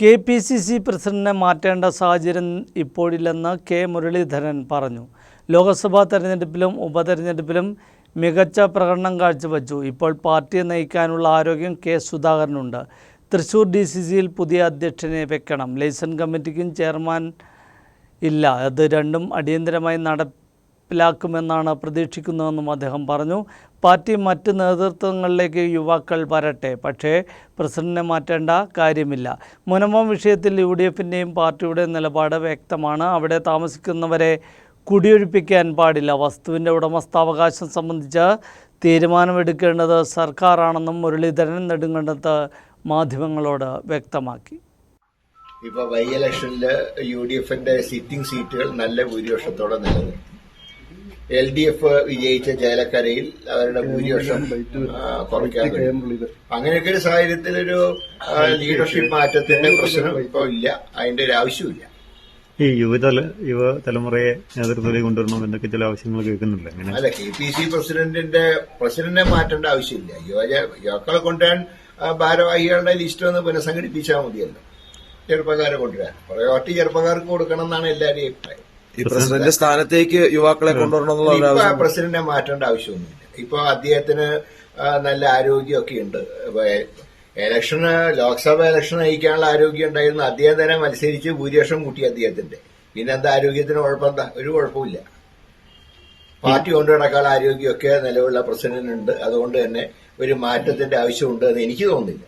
K P C C പ്രസിഡന്റിനെ മാറ്റേണ്ട സാഹചര്യം ഇപ്പോഴില്ലെന്ന് കെ മുരളീധരൻ പറഞ്ഞു. ലോക്സഭാ തെരഞ്ഞെടുപ്പിലും ഉപതെരഞ്ഞെടുപ്പിലും മികച്ച പ്രകടനം കാഴ്ചവെച്ചു. ഇപ്പോൾ പാർട്ടിയെ നയിക്കാനുള്ള ആരോഗ്യം കെ സുധാകരനുണ്ട്. തൃശൂർ ഡി സി സിയിൽ പുതിയ അധ്യക്ഷനെ വെക്കണം. ലൈസൺ കമ്മിറ്റിക്കും ചെയർമാൻ ഇല്ല. അത് രണ്ടും അടിയന്തരമായി നടപ്പിലാക്കുമെന്നാണ് പ്രതീക്ഷിക്കുന്നതെന്നും അദ്ദേഹം പറഞ്ഞു. പാർട്ടി മറ്റ് നേതൃത്വങ്ങളിലേക്ക് യുവാക്കൾ വരട്ടെ പക്ഷേ പ്രസിഡന്റിനെ മാറ്റേണ്ട കാര്യമില്ല. മുനമ്പം വിഷയത്തിൽ യു ഡി എഫിന്റെയും പാർട്ടിയുടെ നിലപാട് വ്യക്തമാണ്. അവിടെ താമസിക്കുന്നവരെ കുടിയൊഴിപ്പിക്കാൻ പാടില്ല. വസ്തുവിന്റെ ഉടമസ്ഥാവകാശം സംബന്ധിച്ച് തീരുമാനമെടുക്കേണ്ടത് സർക്കാരാണെന്നും മുരളീധരൻ നെടുങ്കണ്ടത്ത് മാധ്യമങ്ങളോട് വ്യക്തമാക്കി. ഇപ്പോൾ വൈ ഇലക്ഷനിൽ യു ഡി എഫിന്റെ സിറ്റിംഗ് സീറ്റുകൾ നല്ല ഭൂരിപക്ഷത്തോടെ നിലനിർത്തി എൽ ഡി എഫ് വിജയിച്ച ചേലക്കരയിൽ അവരുടെ ഭൂരിപക്ഷം കുറയ്ക്കാൻ അങ്ങനെയൊക്കെ ഒരു സാഹചര്യത്തിൽ ഒരു ലീഡർഷിപ്പ് മാറ്റത്തിന്റെ പ്രശ്നം ഇപ്പൊ ഇല്ല. അതിന്റെ ഒരു ആവശ്യമില്ല ഈ യുവതല യുവ തലമുറയെ നേതൃത്വത്തിലേക്ക് കൊണ്ടുവരണം എന്നൊക്കെ ചില ആവശ്യങ്ങൾ കേൾക്കുന്നില്ല അല്ല കെ പി സി പ്രസിഡന്റിന്റെ പ്രസിഡന്റിനെ മാറ്റേണ്ട ആവശ്യമില്ല. യുവജ യുവാക്കളെ കൊണ്ടുവരാൻ ഭാരവാഹികളുടെ ലിസ്റ്റ് ഒന്ന് പുനഃസംഘടിപ്പിച്ചാൽ മതിയല്ലോ. ചെറുപ്പക്കാരെ കൊണ്ടുവരാൻ. പ്രയോറിറ്റി ചെറുപ്പക്കാർക്ക് കൊടുക്കണം എന്നാണ് എല്ലാവരുടെയും അഭിപ്രായം. ഈ പ്രസിഡന്റ് സ്ഥാനത്തേക്ക് യുവാക്കളെ കൊണ്ടുവരണം എന്നുള്ള ഒരു ഇപ്പൊ ആവശ്യം പ്രസിഡന്റിനെ മാറ്റേണ്ട ആവശ്യമൊന്നുമില്ല. ഇപ്പൊ അദ്ദേഹത്തിന് നല്ല ആരോഗ്യമൊക്കെ ഉണ്ട്. എലക്ഷന് ഇലക്ഷന് ലോക്സഭ ഇലക്ഷൻ നയിക്കാനുള്ള ആരോഗ്യം ഉണ്ടായിരുന്നു. അദ്ദേഹം തന്നെ മത്സരിച്ച് ഭൂരിപക്ഷം കൂട്ടി അദ്ദേഹത്തിന്റെ. പിന്നെ എന്താ ആരോഗ്യത്തിന് കുഴപ്പമെന്താ ഒരു കുഴപ്പമില്ല പാർട്ടി കൊണ്ടു നടക്കാനുള്ള ആരോഗ്യമൊക്കെ നിലവിലുള്ള പ്രസിഡന്റിനുണ്ട്. അതുകൊണ്ട് തന്നെ ഒരു മാറ്റത്തിന്റെ ആവശ്യമുണ്ട് എന്ന് എനിക്ക് തോന്നുന്നില്ല.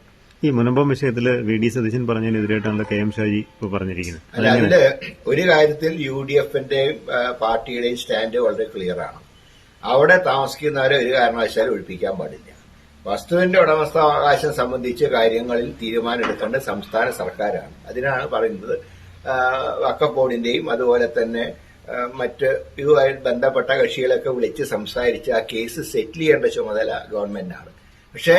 ഈ മുനമ്പം വിഷയത്തിൽ വി ഡി സതീശൻ പറഞ്ഞതിനെതിരായിട്ടാണ് കെ എം ഷാജി ഇപ്പോൾ പറഞ്ഞിരിക്കുന്നത്. അല്ല അതിൽ ഒരു കാര്യത്തിൽ യു ഡി എഫിന്റെയും പാർട്ടിയുടെയും സ്റ്റാൻഡ് വളരെ ക്ലിയർ ആണ്. അവിടെ താമസിക്കുന്നവരെ ഒരു കാരണവശാലും ഒഴിപ്പിക്കാൻ പാടില്ല. വസ്തുവിന്റെ ഉടമസ്ഥാവകാശം സംബന്ധിച്ച കാര്യങ്ങളിൽ തീരുമാനമെടുക്കേണ്ടത് സംസ്ഥാന സർക്കാരാണ്. അതിനാണ് പറയുന്നത് വഖഫ് ബോർഡിന്റെയും അതുപോലെ തന്നെ മറ്റ് ഇതുമായി ബന്ധപ്പെട്ട കക്ഷികളൊക്കെ വിളിച്ച് സംസാരിച്ച് ആ കേസ് സെറ്റിൽ ചെയ്യേണ്ട ചുമതല ഗവൺമെന്റിനാണ്. പക്ഷേ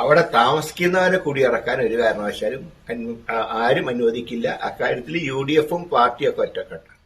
അവിടെ താമസിക്കുന്നവരെ കുടിയിറക്കാൻ ഒരു കാരണവശാലും ആരും അനുവദിക്കില്ല. അക്കാര്യത്തിൽ യു ഡി എഫും പാർട്ടിയൊക്കെ ഒറ്റക്കെട്ടാണ്.